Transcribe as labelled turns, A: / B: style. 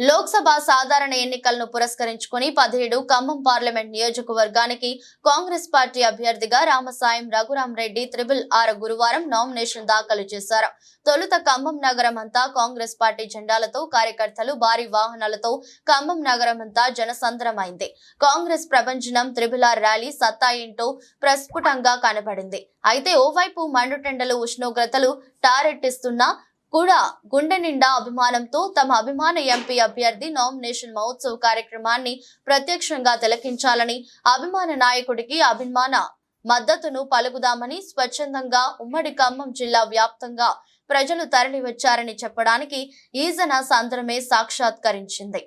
A: లోక్సభ సాధారణ ఎన్నికలను పురస్కరించుకుని పదిహేడు ఖమ్మం పార్లమెంట్ నియోజకవర్గానికి కాంగ్రెస్ పార్టీ అభ్యర్థిగా రామసాయం రఘురాం రెడ్డి త్రిబుల్ ఆర్ గురువారం నామినేషన్ దాఖలు చేశారు. తొలుత ఖమ్మం నగరం అంతా కాంగ్రెస్ పార్టీ జెండాలతో కార్యకర్తలు భారీ వాహనాలతో ఖమ్మం నగరం అంతా జనసంద్రమైంది. కాంగ్రెస్ ప్రభంజనం త్రిబుల్ ఆర్ ర్యాలీ సత్తా ఏంటో ప్రస్ఫుటంగా కనబడింది. అయితే ఓవైపు మండుటెండలు ఉష్ణోగ్రతలు టారెట్టిస్తున్నా కూడా గుండె నిండా అభిమానంతో తమ అభిమాన ఎంపీ అభ్యర్థి నామినేషన్ మహోత్సవ కార్యక్రమాన్ని ప్రత్యక్షంగా తిలకించాలని అభిమాన నాయకుడికి అభిమాన మద్దతును పలుకుదామని స్వచ్ఛందంగా ఉమ్మడి ఖమ్మం జిల్లా వ్యాప్తంగా ప్రజలు తరలి వచ్చారని చెప్పడానికి ఈజన సాంద్రమే సాక్షాత్కరించింది.